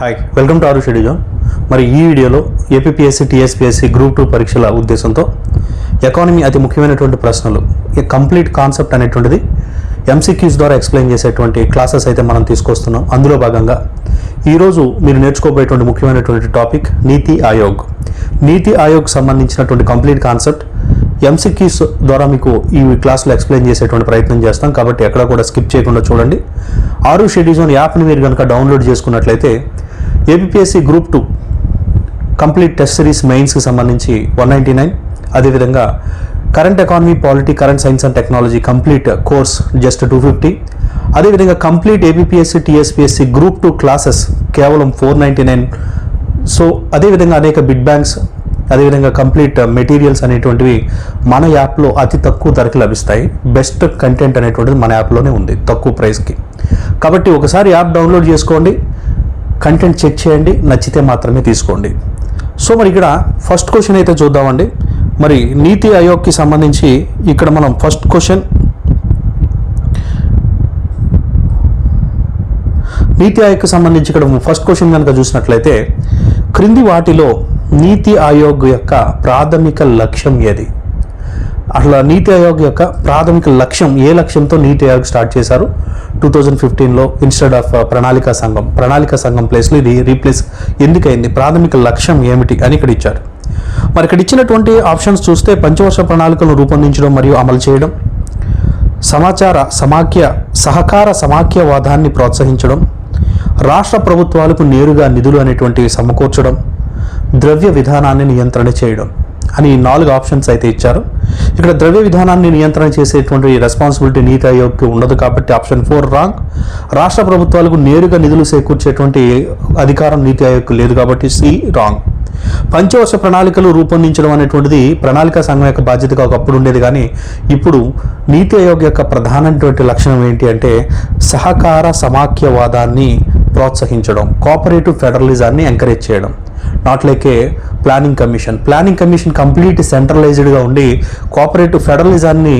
Hi welcome to ఆరు షెడ్యూజోన్ మరి ఈ వీడియోలో ఏపీఎస్సి టీఎస్పీఎస్సి గ్రూప్ టూ పరీక్షల ఉద్దేశంతో ఎకానమీ అతి ముఖ్యమైనటువంటి ప్రశ్నలు ఈ కంప్లీట్ కాన్సెప్ట్ అనేటువంటిది ఎంసీక్యూస్ ద్వారా ఎక్స్ప్లెయిన్ చేసేటువంటి క్లాసెస్ అయితే మనం తీసుకొస్తున్నాం. అందులో భాగంగా ఈరోజు మీరు నేర్చుకోబోయేటువంటి ముఖ్యమైనటువంటి టాపిక్ నీతి ఆయోగ్. నీతి ఆయోగ్ సంబంధించినటువంటి కంప్లీట్ కాన్సెప్ట్ ఎంసీక్యూస్ ద్వారా మీకు ఈ క్లాస్లో ఎక్స్ప్లెయిన్ చేసేటువంటి ప్రయత్నం చేస్తాం. కాబట్టి ఎక్కడ కూడా స్కిప్ చేయకుండా చూడండి. ఆరు షెడ్యూజన్ యాప్ని మీరు కనుక డౌన్లోడ్ చేసుకున్నట్లయితే APSC group two complete test series మెయిన్స్కి సంబంధించి వన్ నైంటీ నైన్ అదేవిధంగా current economy polity current science and technology complete course just two fifty అదేవిధంగా complete APSC TSPSC group two classes కేవలం ఫోర్ నైంటీ నైన్ సో అదేవిధంగా అనేక bit banks అదేవిధంగా complete materials అనేటువంటివి మన యాప్లో అతి తక్కువ ధరకి లభిస్తాయి. బెస్ట్ కంటెంట్ అనేటువంటిది మన యాప్లోనే ఉంది తక్కువ ప్రైస్కి కాబట్టి ఒకసారి యాప్ డౌన్లోడ్ చేసుకోండి. కంటెంట్ చెక్ చేయండి నచ్చితే మాత్రమే తీసుకోండి. సో మరి ఇక్కడ ఫస్ట్ క్వశ్చన్ అయితే చూద్దామండి. మరి నీతి ఆయోగ్కి సంబంధించి ఇక్కడ మనం ఫస్ట్ క్వశ్చన్ నీతి ఆయోగ్కి సంబంధించి ఇక్కడ ఫస్ట్ క్వశ్చన్ కనుక చూసినట్లయితే క్రింది వాటిలో నీతి ఆయోగ్ యొక్క ప్రాథమిక లక్ష్యం ఏది? అట్లా నీతి ఆయోగ్ యొక్క ప్రాథమిక లక్ష్యం ఏ లక్ష్యంతో నీతి ఆయోగ్ స్టార్ట్ చేశారు? టూ థౌజండ్ ఫిఫ్టీన్లో ఇన్స్టెడ్ ఆఫ్ ప్రణాళిక సంఘం. ప్రణాళిక సంఘం ప్లేస్లో ఇది రీప్లేస్ ఎందుకైంది? ప్రాథమిక లక్ష్యం ఏమిటి అని ఇక్కడ ఇచ్చారు. మరి ఇక్కడ ఇచ్చినటువంటి ఆప్షన్స్ చూస్తే పంచవర్ష ప్రణాళికలను రూపొందించడం మరియు అమలు చేయడం సమాచార సమాఖ్య సహకార సమాఖ్యవాదాన్ని ప్రోత్సహించడం రాష్ట్ర ప్రభుత్వాలకు నేరుగా నిధులు అనేటువంటివి సమకూర్చడం ద్రవ్య విధానాన్ని నియంత్రణ చేయడం అని నాలుగు ఆప్షన్స్ అయితే ఇచ్చారు. ఇక్కడ ద్రవ్య విధానాన్ని నియంత్రణ చేసేటువంటి రెస్పాన్సిబిలిటీ నీతి ఆయోగ్కి ఉండదు కాబట్టి ఆప్షన్ ఫోర్ రాంగ్ రాష్ట్ర ప్రభుత్వాలకు నేరుగా నిధులు సేకూర్చేటువంటి అధికారం నీతి ఆయోగ్కి లేదు కాబట్టి సి రాంగ్ పంచవర్ష ప్రణాళికలు రూపొందించడం అనేటువంటిది ప్రణాళిక సంఘం యొక్క బాధ్యతగా ఒకప్పుడు ఉండేది కానీ ఇప్పుడు నీతి ఆయోగ్ యొక్క ప్రధానమైనటువంటి లక్షణం ఏంటి అంటే సహకార సమాఖ్యవాదాన్ని ప్రోత్సహించడం కోఆపరేటివ్ ఫెడరలిజాన్ని ఎంకరేజ్ చేయడం. Not like a planning commission planning commission complete సెంట్రలైజ్డ్గా ఉండి కోఆపరేటివ్ ఫెడరలిజాన్ని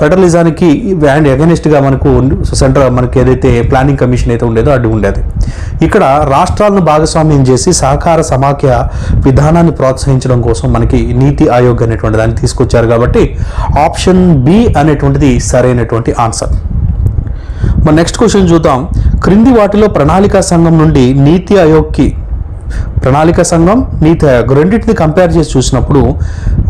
ఫెడరలిజానికి అండ్ అగెనిస్ట్గా మనకు సెంట్రల్ మనకి ఏదైతే ప్లానింగ్ కమిషన్ అయితే ఉండేదో అడ్డు ఉండేది. ఇక్కడ రాష్ట్రాలను భాగస్వామ్యం చేసి సహకార సమాఖ్య విధానాన్ని ప్రోత్సహించడం కోసం మనకి నీతి ఆయోగ్ అనేటువంటి దాన్ని తీసుకొచ్చారు కాబట్టి ఆప్షన్ బి అనేటువంటిది సరైనటువంటి ఆన్సర్ మన నెక్స్ట్ క్వశ్చన్ చూద్దాం. క్రింది వాటిలో ప్రణాళికా సంఘం నుండి నీతి ఆయోగ్కి ప్రణాళిక సంఘం నీతి ఆయోగ్ రెండింటిని కంపేర్ చేసి చూసినప్పుడు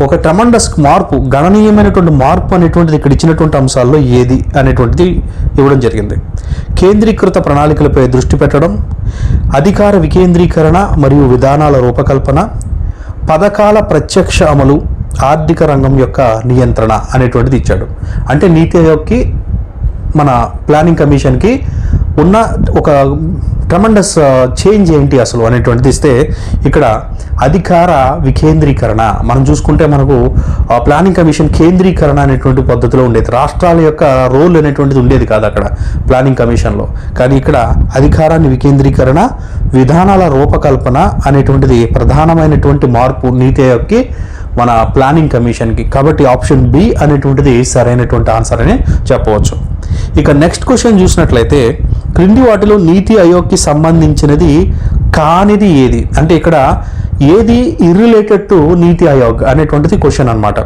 ఒక ట్రమండస్ మార్పు గణనీయమైనటువంటి మార్పు అనేటువంటిది ఇక్కడ ఇచ్చినటువంటి అంశాల్లో ఏది అనేటువంటిది ఇవ్వడం జరిగింది. కేంద్రీకృత ప్రణాళికలపై దృష్టి పెట్టడం అధికార వికేంద్రీకరణ మరియు విధానాల రూపకల్పన పథకాల ప్రత్యక్ష అమలు ఆర్థిక రంగం యొక్క నియంత్రణ అనేటువంటిది ఇచ్చాడు. అంటే నీతి ఆయోగ్కి మన ప్లానింగ్ కమిషన్కి ఉన్న ఒక ట్రమండస్ చేంజ్ uh, ఏంటి అసలు అనేటువంటిది ఇస్తే ఇక్కడ అధికార వికేంద్రీకరణ. మనం చూసుకుంటే మనకు ప్లానింగ్ కమిషన్ కేంద్రీకరణ అనేటువంటి పద్ధతిలో ఉండేది. రాష్ట్రాల యొక్క రోల్ అనేటువంటిది ఉండేది కాదు అక్కడ ప్లానింగ్ కమిషన్లో కానీ ఇక్కడ అధికారాన్ని వికేంద్రీకరణ విధానాల రూపకల్పన అనేటువంటిది ప్రధానమైనటువంటి మార్పు నీతి ఆయోగ్కి మన ప్లానింగ్ కమిషన్కి కాబట్టి ఆప్షన్ బి అనేటువంటిది సరైనటువంటి ఆన్సర్ అని చెప్పవచ్చు. ఇక నెక్స్ట్ క్వశ్చన్ చూసినట్లయితే క్రింది వాటిలో నీతి ఆయోగ్కి సంబంధించినది కానిది ఏది? అంటే ఇక్కడ ఏది ఇర్రిలేటెడ్ టు నీతి ఆయోగ్ అనేటువంటిది క్వశ్చన్ అనమాట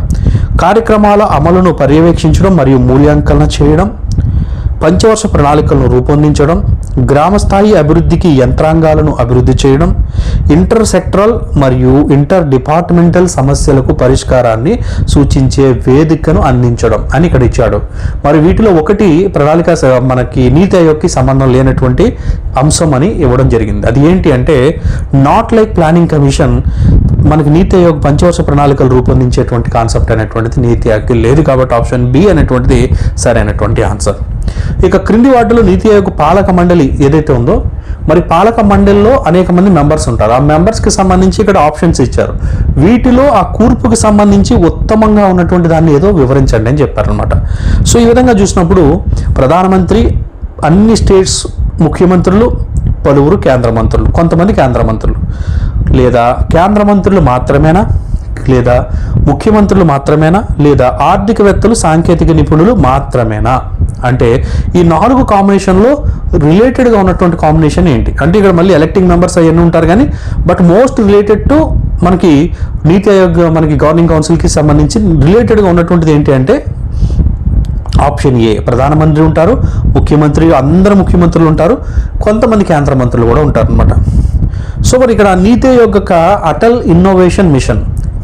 కార్యక్రమాల అమలును పర్యవేక్షించడం మరియు మూల్యాంకన చేయడం పంచవర్ష ప్రణాళికలను రూపొందించడం గ్రామస్థాయి అభివృద్ధికి యంత్రాంగాలను అభివృద్ధి చేయడం ఇంటర్ సెక్టరల్ మరియు ఇంటర్ డిపార్ట్మెంటల్ సమస్యలకు పరిష్కారాన్ని సూచించే వేదికను అందించడం అని ఇక్కడ ఇచ్చాడు. మరి వీటిలో ఒకటి ప్రణాళిక స- మనకి నీతి ఆయోగ్కి సంబంధం లేనటువంటి అంశం అని ఇవ్వడం జరిగింది. అది ఏంటి అంటే నాట్ లైక్ ప్లానింగ్ కమిషన్ మనకి నీతి ఆయోగ్ పంచవర్ష ప్రణాళికలు రూపొందించేటువంటి కాన్సెప్ట్ అనేటువంటిది నీతి ఆయోగ్కి లేదు కాబట్టి ఆప్షన్ బి అనేటువంటిది సరైనటువంటి ఆన్సర్. ఇక క్రింది వాటిలో నీతి ఆయోగ్ పాలక మండలి ఏదైతే ఉందో మరి పాలక మండలిలో అనేక మంది మెంబర్స్ ఉంటారు. ఆ మెంబర్స్కి సంబంధించి ఇక్కడ ఆప్షన్స్ ఇచ్చారు. వీటిలో ఆ కూర్పుకి సంబంధించి ఉత్తమంగా ఉన్నటువంటి దాన్ని ఏదో వివరించండి అని చెప్పారనమాట సో ఈ విధంగా చూసినప్పుడు ప్రధానమంత్రి అన్ని స్టేట్స్ ముఖ్యమంత్రులు పలువురు కేంద్ర మంత్రులు కొంతమంది కేంద్ర మంత్రులు లేదా కేంద్ర మంత్రులు మాత్రమేనా? లేదా ముఖ్యమంత్రులు మాత్రమేనా? లేదా ఆర్థికవేత్తలు సాంకేతిక నిపుణులు మాత్రమేనా? అంటే ఈ నాలుగు కాంబినేషన్లో రిలేటెడ్గా ఉన్నటువంటి కాంబినేషన్ ఏంటి? అంటే ఇక్కడ మళ్ళీ ఎలక్టింగ్ మెంబర్స్ అవన్నీ ఉంటారు కానీ బట్ మోస్ట్ రిలేటెడ్ టు మనకి నీతి ఆయోగ్ మనకి గవర్నింగ్ కౌన్సిల్కి సంబంధించి రిలేటెడ్గా ఉన్నటువంటిది ఏంటి అంటే ఆప్షన్ ఏ. ప్రధానమంత్రి ఉంటారు ముఖ్యమంత్రి అందరు ముఖ్యమంత్రులు ఉంటారు కొంతమంది కేంద్ర మంత్రులు కూడా ఉంటారు అనమాట సో మరి ఇక్కడ నీతి ఆయోగ్ యొక్క అటల్ ఇన్నోవేషన్ మిషన్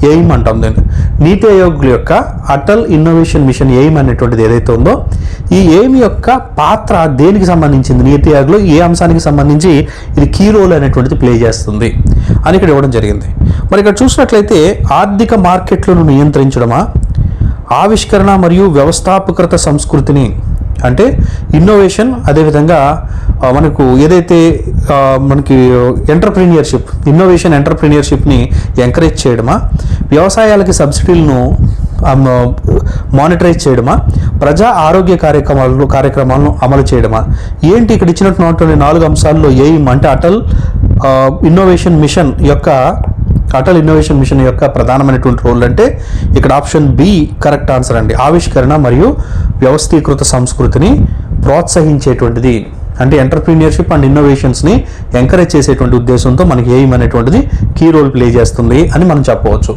ఎయిమ్ అంటాం దీన్ని. నీతి ఆయోగ్ యొక్క అటల్ ఇన్నోవేషన్ మిషన్ ఎయిమ్ అనేటువంటిది ఏదైతే ఉందో ఈ ఎయిమ్ యొక్క పాత్ర దేనికి సంబంధించింది? నీతి ఆయోగ్లో ఏ అంశానికి సంబంధించి ఇది కీ రోల్ అనేటువంటిది ప్లే చేస్తుంది అని ఇక్కడ ఇవ్వడం జరిగింది. మరి ఇక్కడ చూసినట్లయితే ఆర్థిక మార్కెట్లను నియంత్రించడమా? ఆవిష్కరణ మరియు వ్యవస్థాపకృత సంస్కృతిని అంటే ఇన్నోవేషన్ అదేవిధంగా మనకు ఏదైతే మనకి ఎంటర్ప్రీనియర్షిప్ ఇన్నోవేషన్ ఎంటర్ప్రీనియర్షిప్ని ఎంకరేజ్ చేయడమా వ్యవసాయాలకి సబ్సిడీలను మానిటరైజ్ చేయడమా ప్రజా ఆరోగ్య కార్యక్రమాలను కార్యక్రమాలను అమలు చేయడమా ఏంటి ఇక్కడ ఇచ్చినటువంటి నాలుగు అంశాల్లో ఏం అంటే అటల్ ఇన్నోవేషన్ మిషన్ యొక్క అటల్ ఇన్నోవేషన్ మిషన్ యొక్క ప్రధానమైనటువంటి రోల్ అంటే ఇక్కడ ఆప్షన్ బి కరెక్ట్ ఆన్సర్ అండి. ఆవిష్కరణ మరియు వ్యవస్థీకృత సంస్కృతిని ప్రోత్సహించేటువంటిది. అంటే ఎంటర్ప్రీనియర్షిప్ అండ్ ఇన్నోవేషన్స్ని ఎంకరేజ్ చేసేటువంటి ఉద్దేశంతో మనకి ఎయిమ్ అనేటువంటిది కీ రోల్ ప్లే చేస్తుంది అని మనం చెప్పవచ్చు.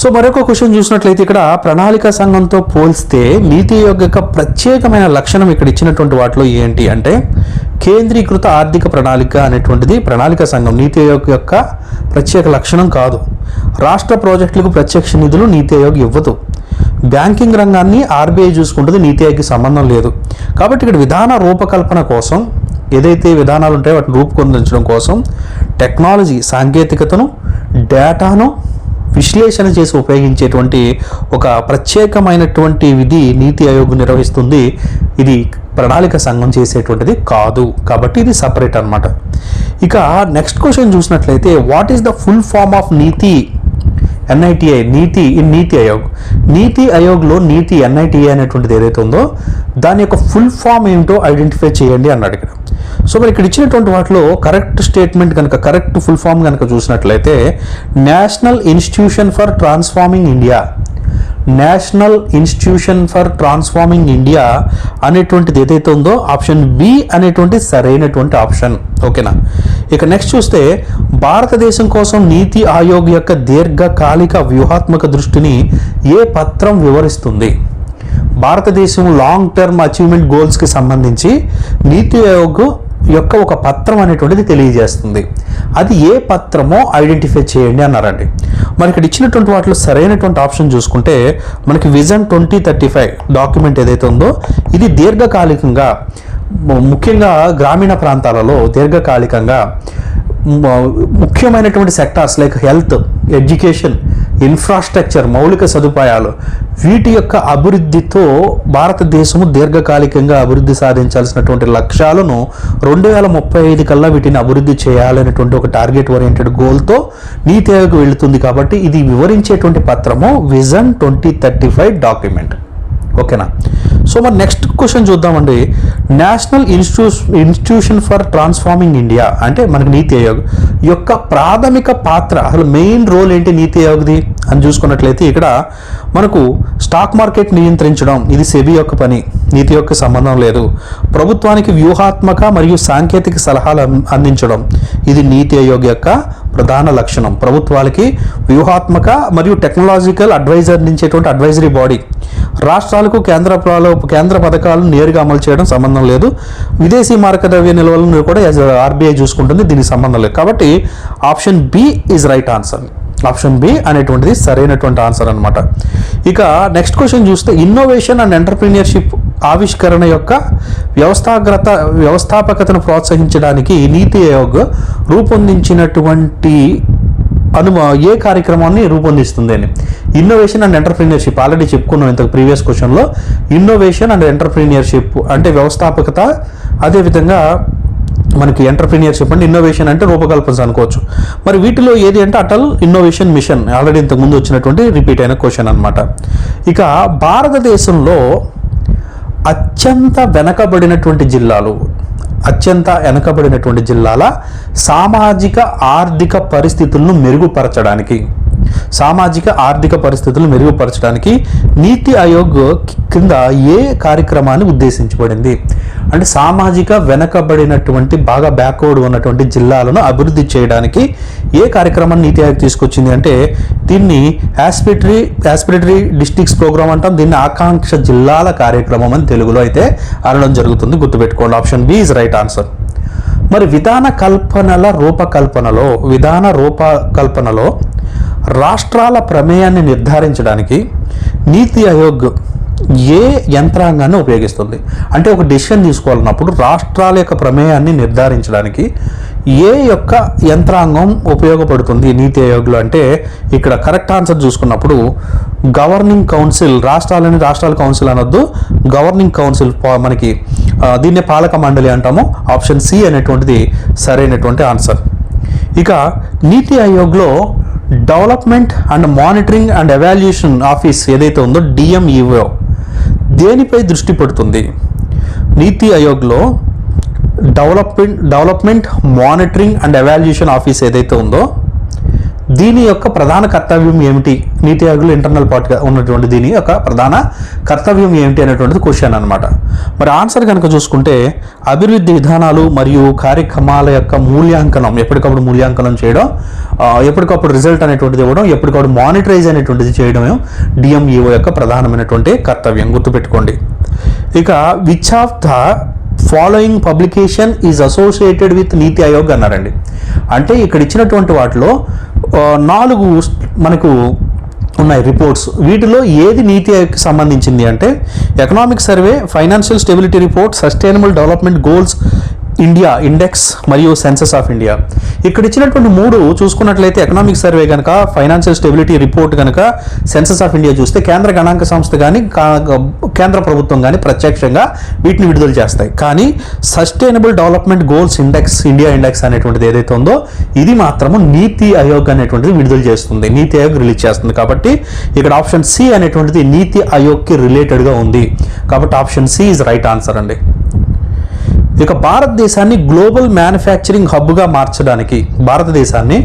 సో మరొక క్వశ్చన్ చూసినట్లయితే ఇక్కడ ప్రణాళిక సంఘంతో పోల్స్తే నీతి యొక్క ప్రత్యేకమైన లక్షణం ఇక్కడ ఇచ్చినటువంటి వాటిలో ఏంటి అంటే కేంద్రీకృత ఆర్థిక ప్రణాళిక అనేటువంటిది ప్రణాళిక సంఘం నీతి ఆయోగ్ యొక్క ప్రత్యేక లక్షణం కాదు. రాష్ట్ర ప్రాజెక్టులకు ప్రత్యక్ష నిధులు నీతి ఆయోగ్ ఇవ్వదు. బ్యాంకింగ్ రంగాన్ని ఆర్బీఐ చూసుకుంటుంది నీతి ఆయోగ్కి సంబంధం లేదు. కాబట్టి ఇక్కడ విధాన రూపకల్పన కోసం ఏదైతే విధానాలు ఉంటాయో వాటిని రూపొందించడం కోసం టెక్నాలజీ సాంకేతికతను డేటాను విశ్లేషణ చేసి ఉపయోగించేటువంటి ఒక ప్రత్యేకమైనటువంటి విధి నీతి ఆయోగ్ నిర్వహిస్తుంది. ఇది ప్రణాళిక సంఘం చేసేటువంటిది కాదు. కాబట్టి ఇది సపరేట్ అన్నమాట. ఇక నెక్స్ట్ క్వశ్చన్ చూసినట్లయితే what is the full form of NITI? NITI NITI in NITI Aayog. NITI ఆయోగ్లో NITI NITI అనేటువంటిది ఏదైతే ఉందో దాని యొక్క ఫుల్ ఫామ్ ఏమిటో ఐడెంటిఫై చేయండి అన్నాడు ఇక్కడ సో మరి ఇక్కడ ఇచ్చినటువంటి వాటిలో కరెక్ట్ స్టేట్మెంట్ కనుక కరెక్ట్ ఫుల్ ఫామ్ కనుక చూసినట్లయితే national institution for transforming India national institution for transforming India అనేటువంటిది ఏదైతే ఉందో ఆప్షన్ బి అనేటువంటి సరైనటువంటి ఆప్షన్ ఓకేనా ఇక నెక్స్ట్ చూస్తే భారతదేశం కోసం నీతి ఆయోగ్ యొక్క దీర్ఘకాలిక వ్యూహాత్మక దృష్టిని ఏ పత్రం వివరిస్తుంది? భారతదేశం లాంగ్ టర్మ్ అచీవ్మెంట్ గోల్స్కి సంబంధించి నీతి ఆయోగ్ యొక్క ఒక పత్రం అనేటువంటిది తెలియజేస్తుంది. అది ఏ పత్రమో ఐడెంటిఫై చేయండి అన్నారండి. మరి ఇక్కడ ఇచ్చినటువంటి వాటిలో సరైనటువంటి ఆప్షన్ చూసుకుంటే మనకి vision twenty thirty five document ఏదైతే ఉందో ఇది దీర్ఘకాలికంగా ముఖ్యంగా గ్రామీణ ప్రాంతాలలో దీర్ఘకాలికంగా ముఖ్యమైనటువంటి sectors like health education infrastructure మౌలిక సదుపాయాలు వీటి యొక్క అభివృద్ధితో భారతదేశము దీర్ఘకాలికంగా అభివృద్ధి సాధించాల్సినటువంటి లక్ష్యాలను రెండు వేల ముప్పై ఐదు కల్లా వీటిని అభివృద్ధి చేయాలనేటువంటి ఒక టార్గెట్ ఓరియంటెడ్ గోల్తో నీతి ఆయోగ్ వెళుతుంది కాబట్టి ఇది వివరించేటువంటి పత్రము vision twenty thirty five document ఓకేనా సో మరి నెక్స్ట్ క్వశ్చన్ చూద్దామండి. National institute institution for transforming India అంటే మనకి నీతి ఆయోగ్ యొక్క ప్రాథమిక పాత్ర అసలు మెయిన్ రోల్ ఏంటి నీతి ఆయోగ్ది అని చూసుకున్నట్లయితే ఇక్కడ మనకు స్టాక్ మార్కెట్ నియంత్రించడం ఇది సెబీ యొక్క పని నీతి యొక్క సంబంధం లేదు. ప్రభుత్వానికి వ్యూహాత్మక మరియు సాంకేతిక సలహాలు అం- అందించడం ఇది నీతి ఆయోగ్ యొక్క ప్రధాన లక్షణం. ప్రభుత్వాలకి వ్యూహాత్మక మరియు టెక్నాలజికల్ అడ్వైజర్ అందించేటువంటి అడ్వైజరీ బాడీ రాష్ట్రాలకు కేంద్ర కేంద్ర పథకాలను నేరుగా అమలు చేయడం సంబంధం లేదు. విదేశీ మారక ద్రవ్య నిల్వలను కూడా ఆర్బీఐ చూసుకుంటుంది దీనికి సంబంధం లేదు. కాబట్టి option B is right answer. Option B అనేటువంటిది సరైనటువంటి ఆన్సర్ అనమాట ఇక నెక్స్ట్ క్వశ్చన్ చూస్తే ఇన్నోవేషన్ అండ్ ఎంటర్ప్రీనియర్షిప్ ఆవిష్కరణ యొక్క వ్యవస్థాగ్రత వ్యవస్థాపకతను ప్రోత్సహించడానికి నీతి ఆయోగ్ రూపొందించినటువంటి అను ఏ కార్యక్రమాన్ని రూపొందిస్తుంది అని. ఇన్నోవేషన్ అండ్ ఎంటర్ప్రీనియర్షిప్ ఆల్రెడీ చెప్పుకున్నాం ఇంతకు ప్రీవియస్ క్వశ్చన్లో ఇన్నోవేషన్ అండ్ ఎంటర్ప్రీనియర్షిప్ అంటే వ్యవస్థాపకత అదేవిధంగా మనకి ఎంటర్ప్రీనియర్షిప్ అంటే ఇన్నోవేషన్ అంటే రూపకల్పన అనుకోవచ్చు. మరి వీటిలో ఏది అంటే అటల్ ఇన్నోవేషన్ మిషన్ ఆల్రెడీ ఇంతకు ముందు వచ్చినటువంటి రిపీట్ అయిన క్వశ్చన్ అనమాట ఇక భారతదేశంలో అత్యంత వెనకబడినటువంటి జిల్లాలు అత్యంత వెనకబడినటువంటి జిల్లాల సామాజిక ఆర్థిక పరిస్థితులను మెరుగుపరచడానికి. సామాజిక ఆర్థిక పరిస్థితులు మెరుగుపరచడానికి నీతి ఆయోగ్ కింద ఏ కార్యక్రమాన్ని ఉద్దేశించబడింది? అంటే సామాజిక వెనకబడినటువంటి బాగా బ్యాక్వర్డ్ ఉన్నటువంటి జిల్లాలను అభివృద్ధి చేయడానికి ఏ కార్యక్రమాన్ని నీతి ఆయోగ్ తీసుకొచ్చింది అంటే దీన్ని యాస్పిటరీ యాస్పిరేటరీ డిస్ట్రిక్ట్స్ ప్రోగ్రామ్ అంటాం. దీన్ని ఆకాంక్ష జిల్లాల కార్యక్రమం అని తెలుగులో అయితే అనడం జరుగుతుంది. గుర్తుపెట్టుకోండి. Option B is right answer మరి విధాన కల్పనల రూపకల్పనలో విధాన రూపకల్పనలో రాష్ట్రాల ప్రమేయాన్ని నిర్ధారించడానికి నీతి ఆయోగ్ ఏ యంత్రాంగాన్ని ఉపయోగిస్తుంది? అంటే ఒక డిసిషన్ తీసుకోవాలన్నప్పుడు రాష్ట్రాల యొక్క ప్రమేయాన్ని నిర్ధారించడానికి ఏ యొక్క యంత్రాంగం ఉపయోగపడుతుంది నీతి ఆయోగ్లో? అంటే ఇక్కడ కరెక్ట్ ఆన్సర్ చూసుకున్నప్పుడు గవర్నింగ్ కౌన్సిల్ రాష్ట్రాలని రాష్ట్రాల కౌన్సిల్ అనొద్దు. గవర్నింగ్ కౌన్సిల్ మనకి దీన్నే పాలక మండలి అంటాము. ఆప్షన్ సి అనేటువంటిది సరైనటువంటి ఆన్సర్. ఇక NITI ఆయోగ్లో development and monitoring and evaluation office ఏదైతే ఉందో డిఎంఈఓ. దేనిపై దృష్టి పెడుతుంది? NITI ఆయోగ్లో development development monitoring and evaluation office ఏదైతే ఉందో దీని యొక్క ప్రధాన కర్తవ్యం ఏమిటి? నీతి ఆయోగ్లో ఇంటర్నల్ పార్ట్గా ఉన్నటువంటి దీని యొక్క ప్రధాన కర్తవ్యం ఏమిటి అనేటువంటిది క్వశ్చన్ అనమాట మరి ఆన్సర్ కనుక చూసుకుంటే అభివృద్ధి విధానాలు మరియు కార్యక్రమాల యొక్క మూల్యాంకనం ఎప్పటికప్పుడు మూల్యాంకనం చేయడం ఎప్పటికప్పుడు రిజల్ట్ అనేటువంటిది ఇవ్వడం ఎప్పటికప్పుడు మానిటరైజ్ అనేటువంటిది చేయడమే డిఎంఈఓ యొక్క ప్రధానమైనటువంటి కర్తవ్యం. గుర్తుపెట్టుకోండి. ఇక which of the following publication is associated with NITI Aayog అన్నారండి. అంటే ఇక్కడ ఇచ్చినటువంటి వాటిలో నాలుగు మనకు ఉన్నాయి రిపోర్ట్స్ వీటిలో ఏది నీతి ఆయోగ్కి సంబంధించింది అంటే economic survey financial stability report sustainable development goals India index మరియు సెన్సెస్ ఆఫ్ ఇండియా ఇక్కడ ఇచ్చినటువంటి మూడు చూసుకున్నట్లయితే ఎకనామిక్ సర్వే కనుక ఫైనాన్షియల్ స్టెబిలిటీ రిపోర్ట్ కనుక సెన్సెస్ ఆఫ్ ఇండియా చూస్తే కేంద్ర గణాంక సంస్థ కానీ కేంద్ర ప్రభుత్వం కానీ ప్రత్యక్షంగా వీటిని విడుదల చేస్తాయి. కానీ sustainable development goals index India index అనేటువంటిది ఏదైతే ఉందో ఇది మాత్రము నీతి ఆయోగ్ అనేటువంటిది విడుదల చేస్తుంది. నీతి ఆయోగ్ రిలీజ్ చేస్తుంది. కాబట్టి ఇక్కడ ఆప్షన్ సి అనేటువంటిది నీతి ఆయోగ్కి రిలేటెడ్గా ఉంది. కాబట్టి option C is right answer అండి. ఇక భారతదేశాన్ని గ్లోబల్ మ్యానుఫ్యాక్చరింగ్ హబ్గా మార్చడానికి భారతదేశాన్ని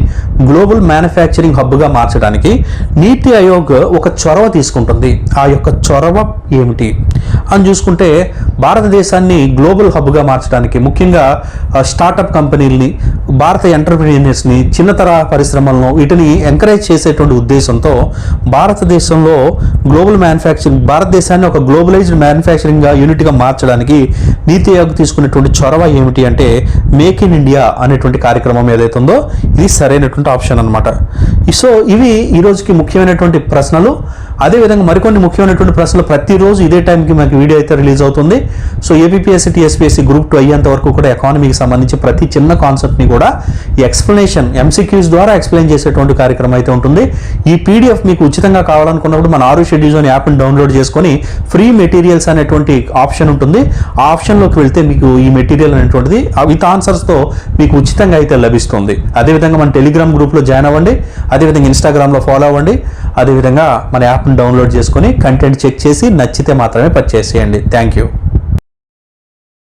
గ్లోబల్ మ్యానుఫ్యాక్చరింగ్ హబ్గా మార్చడానికి నీతి ఆయోగ్ ఒక చొరవ తీసుకుంటుంది. ఆ యొక్క చొరవ ఏమిటి? అని చూసుకుంటే భారతదేశాన్ని గ్లోబల్ హబ్గా మార్చడానికి ముఖ్యంగా స్టార్టప్ కంపెనీలని భారత ఎంటర్ప్రీనియర్స్ని చిన్న పరిశ్రమలను వీటిని ఎంకరేజ్ చేసేటువంటి ఉద్దేశంతో భారతదేశంలో గ్లోబల్ మ్యానుఫ్యాక్చరింగ్ భారతదేశాన్ని ఒక గ్లోబలైజ్డ్ మ్యానుఫ్యాక్చరింగ్ యూనిట్గా మార్చడానికి నీతి ఆయోగ్ తీసుకున్నటువంటి చొరవ ఏమిటి అంటే మేక్ ఇన్ ఇండియా అనేటువంటి కార్యక్రమం ఏదైతే ఉందో ఇది సరైనటువంటి ఆప్షన్ అనమాట సో ఇవి ఈ రోజుకి ముఖ్యమైనటువంటి ప్రశ్నలు. అదేవిధంగా మరికొన్ని ముఖ్యమైనటువంటి ప్రశ్నలు ప్రతిరోజు ఇదే టైంకి మనకి వీడియో అయితే రిలీజ్ అవుతుంది. So APSC TSPSC group two అయ్యేంత వరకు కూడా ఎకానమీకి సంబంధించి ప్రతి చిన్న కాన్సెప్ట్ని కూడా ఈ ఎక్స్ప్లెనేషన్ ఎంసీక్యూస్ ద్వారా ఎక్స్ప్లెయిన్ చేసేటువంటి కార్యక్రమం అయితే ఉంటుంది. ఈ పీడిఎఫ్ మీకు ఉచితంగా కావాలనుకున్నప్పుడు మన ఆరు షెడ్యూల్స్ అనే యాప్ని డౌన్లోడ్ చేసుకొని ఫ్రీ మెటీరియల్స్ అనేటువంటి ఆప్షన్ ఉంటుంది. ఆ ఆప్షన్లోకి వెళ్తే మీకు ఈ మెటీరియల్ అనేటువంటిది విత్ ఆన్సర్స్తో మీకు ఉచితంగా అయితే లభిస్తుంది. అదేవిధంగా మన టెలిగ్రామ్ గ్రూప్లో జాయిన్ అవ్వండి. అదేవిధంగా ఇన్స్టాగ్రామ్లో ఫాలో అవ్వండి. అదేవిధంగా మన యాప్ని డౌన్లోడ్ చేసుకొని కంటెంట్ చెక్ చేసి నచ్చితే మాత్రమే పర్చేస్ చేయండి. Thank you